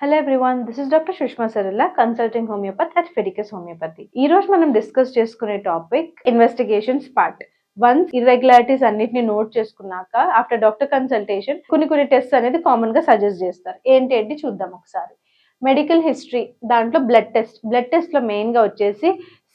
Hello everyone this is doctor Sushma Sarilla consulting homeopathy at Fedicus homeopathy ఈ రోజు మనం discuss చేసుకునే topic investigations part once irregularities అన్నిటిని note చేసుకున్నాక after doctor consultation కొన్ని కొన్ని టెస్ట్ అనేది కామన్గా సజెస్ట్ చేస్తారు. ఏంటి ఏంటి చూద్దాం ఒకసారి. మెడికల్ హిస్టరీ దాంట్లో బ్లడ్ టెస్ట్ బ్లడ్ టెస్ట్లో మెయిన్గా వచ్చేసి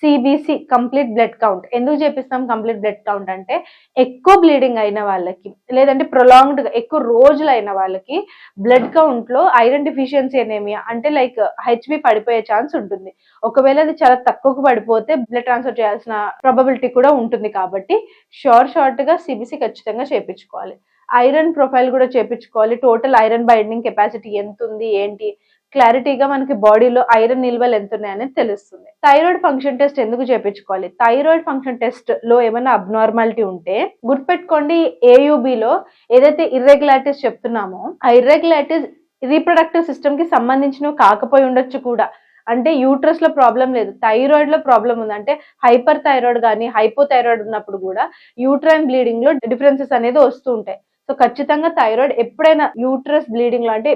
సిబిసి కంప్లీట్ బ్లడ్ కౌంట్ ఎందుకు చేపిస్తాం కంప్లీట్ బ్లడ్ కౌంట్ అంటే ఎక్కువ బ్లీడింగ్ అయిన వాళ్ళకి లేదంటే ప్రొలాంగ్డ్ ఎక్కువ రోజులు అయిన వాళ్ళకి బ్లడ్ కౌంట్లో ఐరన్ డిఫిషియన్సీ అనేమియా అంటే లైక్ హెచ్బి పడిపోయే ఛాన్స్ ఉంటుంది. ఒకవేళ అది చాలా తక్కువకు పడిపోతే బ్లడ్ ట్రాన్స్ఫర్ చేయాల్సిన ప్రాబబిలిటీ కూడా ఉంటుంది కాబట్టి షార్ట్ షార్ట్గా సిబిసి ఖచ్చితంగా చేపించుకోవాలి. ఐరన్ ప్రొఫైల్ కూడా చేపించుకోవాలి. టోటల్ ఐరన్ బైండింగ్ కెపాసిటీ ఎంత ఉంది ఏంటి? క్లారిటీగా మనకి బాడీలో ఐరన్ నిల్వలు ఎంత ఉన్నాయనేది తెలుస్తుంది. థైరాయిడ్ ఫంక్షన్ టెస్ట్ ఎందుకు చేపించుకోవాలి? థైరాయిడ్ ఫంక్షన్ టెస్ట్లో ఏమైనా అబ్నార్మాలిటీ ఉంటే గుర్తుపెట్టుకోండి ఏయుబిలో లో ఏదైతే ఇర్రెగ్యులారిటీస్ చెప్తున్నామో ఆ ఇర్రెగ్యులారిటీస్ రీప్రొడక్టివ్ సిస్టమ్కి సంబంధించినవి కాకపోయి ఉండొచ్చు కూడా. అంటే యూట్రస్లో ప్రాబ్లం లేదు థైరాయిడ్లో ప్రాబ్లం ఉంది. అంటే హైపర్ థైరాయిడ్ కానీ హైపోథైరాయిడ్ ఉన్నప్పుడు కూడా యూట్రైన్ బ్లీడింగ్లో డిఫరెన్సెస్ అనేది వస్తూ ఉంటాయి. సో ఖచ్చితంగా థైరాయిడ్ ఎప్పుడైనా యూట్రస్ బ్లీడింగ్లో అంటే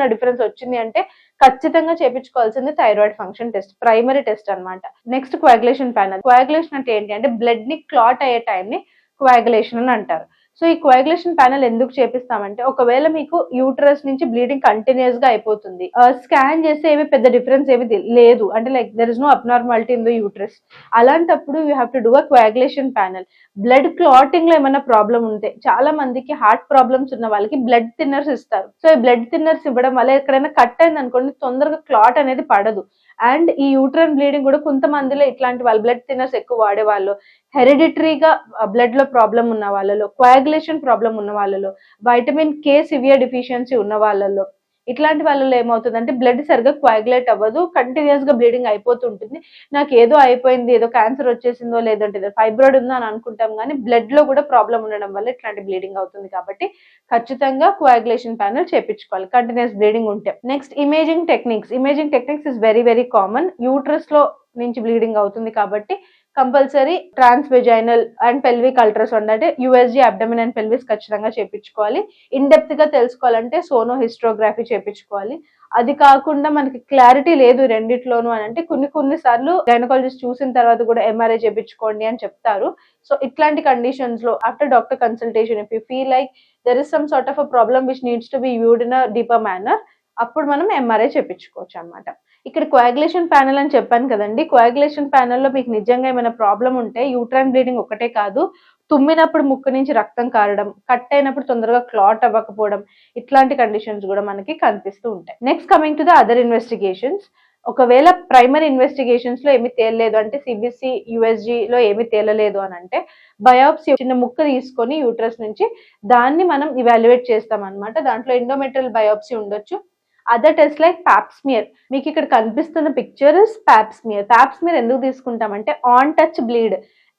లో డిఫరెన్స్ వచ్చింది అంటే ఖచ్చితంగా చేపించుకోవాల్సింది thyroid function test primary test అన్నమాట. నెక్స్ట్ క్వాగులేషన్ ప్యానల్ క్వాగులేషన్ అంటే ఏంటి అంటే బ్లడ్ని క్లాట్ అయ్యే టైం ని క్వాగులేషన్ అని అంటారు. సో ఈ కోయాగులేషన్ ప్యానల్ ఎందుకు చేపిస్తామంటే ఒకవేళ మీకు యూట్రస్ నుంచి బ్లీడింగ్ కంటిన్యూస్గా అయిపోతుంది స్కాన్ చేస్తే ఏమి పెద్ద డిఫరెన్స్ ఏమి లేదు. అంటే like there is no abnormality in the uterus అలాంటప్పుడు you have to do a coagulation panel blood క్లాటింగ్లో ఏమైనా ప్రాబ్లం ఉంటే చాలా మందికి హార్ట్ ప్రాబ్లమ్స్ ఉన్న వాళ్ళకి బ్లడ్ థిన్నర్స్ ఇస్తారు. సో ఈ బ్లడ్ థిన్నర్స్ ఇవ్వడం వల్ల ఎక్కడైనా కట్ అయింది అనుకోండి తొందరగా క్లాట్ అనేది పడదు. అండ్ ఈ యూట్రన్ బ్లీడింగ్ కూడా కొంతమందిలో ఇట్లాంటి వాళ్ళు బ్లడ్ థిన్నర్స్ ఎక్కువ వాడేవాళ్ళు. హెరిడిటరీగా బ్లడ్లో ప్రాబ్లం ఉన్న వాళ్ళలో కోయాగులేషన్ ప్రాబ్లం ఉన్న వాళ్ళలో వైటమిన్ కే సివియర్ డిఫిషియన్సీ ఉన్న వాళ్ళలో ఇట్లాంటి వాళ్ళలో ఏమవుతుందంటే బ్లడ్ సరిగ్గా కోయాగులేట్ అవ్వదు కంటిన్యూస్గా బ్లీడింగ్ అయిపోతుంటుంది. నాకు ఏదో అయిపోయింది ఏదో క్యాన్సర్ వచ్చేసిందో లేదంటే ఫైబ్రాయిడ్ ఉందో అని అనుకుంటాం కానీ బ్లడ్లో కూడా ప్రాబ్లం ఉండడం వల్ల ఇట్లాంటి బ్లీడింగ్ అవుతుంది కాబట్టి ఖచ్చితంగా కోయాగులేషన్ ప్యానల్ చేపించుకోవాలి కంటిన్యూస్ బ్లీడింగ్ ఉంటే. Next imaging techniques imaging techniques is very very common యూట్రస్లో నుంచి బ్లీడింగ్ అవుతుంది కాబట్టి compulsory transvaginal and pelvic ultrasound అంటే యూఎస్జీ అబ్డమిన్ అండ్ పెల్విస్ ఖచ్చితంగా చేపించుకోవాలి. ఇన్ డెప్త్గా తెలుసుకోవాలంటే సోనో హిస్టోగ్రఫీ చేపించుకోవాలి. అది కాకుండా మనకి క్లారిటీ లేదు రెండిట్లోనూ అని అంటే కొన్ని కొన్ని సార్లు గైనకాలజిస్ట్ చూసిన తర్వాత కూడా ఎంఆర్ఐ చేపించుకోండి అని చెప్తారు. సో ఇట్లాంటి కండిషన్స్లో after doctor consultation if you feel like there is some sort of a problem which needs to be viewed in a deeper manner అప్పుడు మనం ఎంఆర్ఐ చేపించుకోవచ్చు అన్నమాట. ఇక్కడ కోయాగులేషన్ ప్యానల్ అని చెప్పాను కదండి. కోయాగులేషన్ ప్యానల్లో మీకు నిజంగా ఏమైనా ప్రాబ్లం ఉంటే యూట్రైన్ బ్లీడింగ్ ఒకటే కాదు తుమ్మినప్పుడు ముక్కు నుంచి రక్తం కారడం కట్ అయినప్పుడు తొందరగా క్లాట్ అవ్వకపోవడం ఇట్లాంటి కండిషన్స్ కూడా మనకి కనిపిస్తూ ఉంటాయి. Next coming to the other investigations ఒకవేళ ప్రైమరీ ఇన్వెస్టిగేషన్స్లో ఏమి తేలలేదు అంటే సిబిసి యుఎస్జి లో ఏమి తేలలేదు అని అంటే బయాప్సీ చిన్న ముక్క తీసుకొని యూట్రస్ నుంచి దాన్ని మనం ఇవాల్యుయేట్ చేస్తాం అనమాట దాంట్లో ఎండోమెట్రల్ బయాప్సీ ఉండొచ్చు other test like pap smear మీకు ఇక్కడ కనిపిస్తున్న picture pap smear pap smear ఎందుకు తీసుకుంటామంటే on touch bleed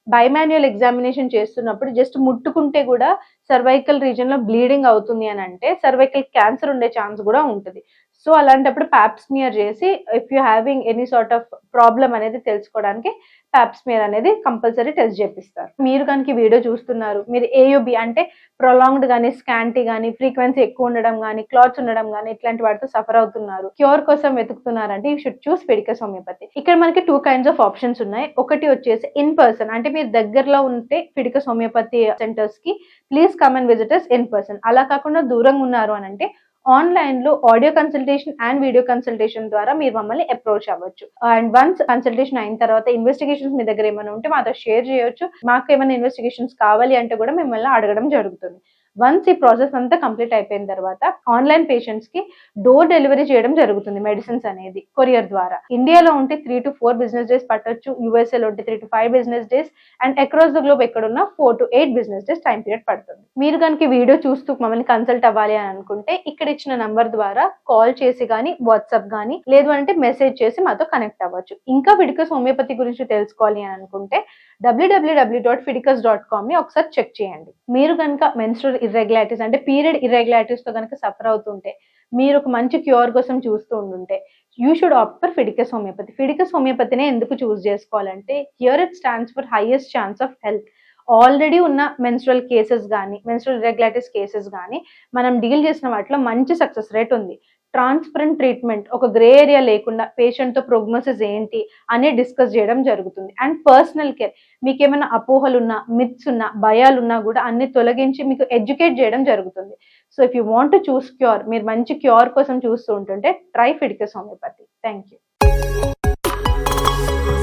bimanual examination చేస్తున్నప్పుడు జస్ట్ ముట్టుకుంటే కూడా సర్వైకల్ రీజన్లో బ్లీడింగ్ అవుతుంది అని అంటే సర్వైకల్ క్యాన్సర్ ఉండే ఛాన్స్ కూడా ఉంటుంది. సో అలాంటప్పుడు ప్యాప్స్మియర్ చేసి if you having any sort of problem అనేది తెలుసుకోవడానికి ప్యాప్స్మియర్ అనేది కంపల్సరీ టెస్ట్ చేపిస్తారు. మీరు కనుక వీడియో చూస్తున్నారు మీరు ఏయుబి అంటే ప్రొలాంగ్డ్ కానీ స్కాంటీ కానీ ఫ్రీక్వెన్సీ ఎక్కువ ఉండడం కానీ క్లాత్స్ ఉండడం కానీ ఇట్లాంటి వాటితో సఫర్ అవుతున్నారు. క్యూర్ కోసం వెతుకుతున్నారంటే you should choose Fiticus homeopathy ఇక్కడ మనకి టూ కైండ్స్ ఆఫ్ ఆప్షన్స్ ఉన్నాయి. ఒకటి వచ్చేసి ఇన్ పర్సన్ అంటే మీరు దగ్గరలో ఉంటే Fiticus homeopathy సెంటర్స్కి please come and visitors in person అలా కాకుండా దూరంగా ఉన్నారు అని అంటే ఆన్లైన్లో audio consultation and video consultation ద్వారా మీరు మమ్మల్ని అప్రోచ్ అవ్వచ్చు. అండ్ వన్స్ కన్సల్టేషన్ అయిన తర్వాత ఇన్వెస్టిగేషన్స్ మీ దగ్గర ఏమైనా ఉంటే మాతో షేర్ చేయొచ్చు. మాకు ఏమైనా ఇన్వెస్టిగేషన్స్ కావాలి అంటే కూడా మిమ్మల్ని అడగడం జరుగుతుంది. వన్స్ ఈ ప్రాసెస్ అంతా కంప్లీట్ అయిపోయిన తర్వాత ఆన్లైన్ పేషెంట్స్కి డోర్ డెలివరీ చేయడం జరుగుతుంది మెడిసిన్స్ అనేది కొరియర్ ద్వారా. ఇండియాలో ఉంటే three to four business days పట్టొచ్చు. యూఎస్ఏలో ఉంటే three to five business days and across the globe ఎక్కడున్నా four to eight business days time period పడుతుంది. మీరు కనుక వీడియో చూస్తూ మమ్మల్ని కన్సల్ట్ అవ్వాలి అని అనుకుంటే ఇక్కడ ఇచ్చిన నంబర్ ద్వారా కాల్ చేసి కానీ వాట్సాప్ కానీ లేదు అంటే మెసేజ్ చేసి మాతో కనెక్ట్ అవ్వచ్చు. ఇంకా విడికస్ హోమియోపతి గురించి తెలుసుకోవాలి అని అనుకుంటే డబ్ల్యూడబ్ల్యూడబ్ల్యూ డాట్ ఫిడికస్ డాట్ కామ్ని ఒకసారి చెక్ చేయండి. మీరు కనుక మెన్స్ట్రల్ ఇర్రెగ్యులారిటీస్ అంటే పీరియడ్ ఇర్రెగ్యులారిటీస్తో కనుక సఫర్ అవుతుంటే మీరు ఒక మంచి క్యూర్ కోసం చూస్తూ ఉండుంటే you should opt for Fiticus homeopathy Fiticus హోమియోపతినే ఎందుకు చూస్ చేసుకోవాలంటే here it stands for highest chance of health already ఉన్న మెన్స్ట్రల్ కేసెస్ కానీ మెన్స్ట్రల్ ఇర్రెగ్యులారిటీస్ కేసెస్ కానీ మనం డీల్ చేసిన వాటిలో మంచి సక్సెస్ రేట్ ఉంది. ట్రాన్స్పరెంట్ ట్రీట్మెంట్ ఒక గ్రే ఏరియా లేకుండా పేషెంట్తో ప్రోగ్నోసిస్ ఏంటి అని డిస్కస్ చేయడం జరుగుతుంది. అండ్ పర్సనల్ కేర్ మీకు ఏమైనా అపోహలు ఉన్నా మిత్స్ ఉన్నా భయాలు ఉన్నా కూడా అన్ని తొలగించి మీకు ఎడ్యుకేట్ చేయడం జరుగుతుంది. So if you want to choose cure మీరు మంచి క్యూర్ కోసం చూస్తూ ఉంటుంటే try Fiticus homeopathy. Thank you.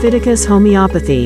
Fiticus Homeopathy